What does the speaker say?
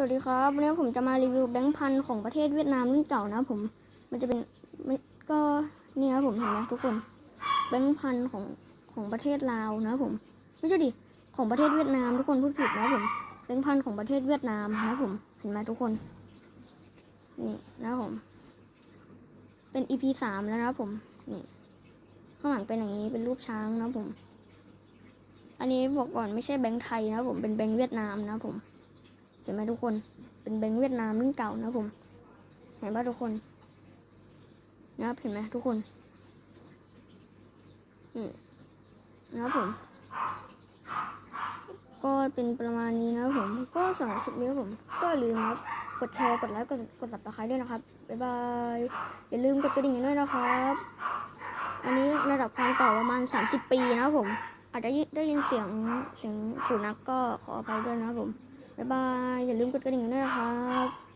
สวัสดีครับวันนี้ผมจะมารีวิวแบงค์พันของประเทศเวียดนามรุ่นเก่านะผม มันจะเป็นก็นี่ครับผมเห็นไหมทุกคนแบงค์พันของของประเทศลาวนะผม ไม่ใช่ดิของประเทศเวียดนามทุกคนพูดผิดนะผมแบงค์พันของประเทศเวียดนามนะผมเห็นไหมทุกคนนี่นะผม เป็น EP สามแล้วนะผมนี่ข้างหลังเป็นอย่างนี้เป็นรูปช้างนะผม อันนี้บอกก่อนไม่ใช่แบงค์ไทยนะผมเป็นแบงค์เวียดนามนะผม ห็นไหมทุกคน เป็นแบงค์เวียดนามรุ่นเก่านะผม เห็นป่ะทุกคน นะครับ เห็นไหมทุกคน นี่นะครับผม ก็เป็นประมาณนี้นะครับผม ก็สำหรับคลิปนี้ผม ก็ลืมครับ กดแชร์ กดไลค์ กดกด subscribe ด้วยนะครับ บ๊ายบาย อย่าลืมกดกระดิ่งกันด้วยนะครับ อันนี้ระดับความเก่าประมาณ 30 ปีนะครับผมอาจจะได้ยินเสียงเสียงสุนัขก็ขออภัยด้วยนะครับผม บ๊ายบาย อย่าลืมกดกระดิ่งด้วยนะครับ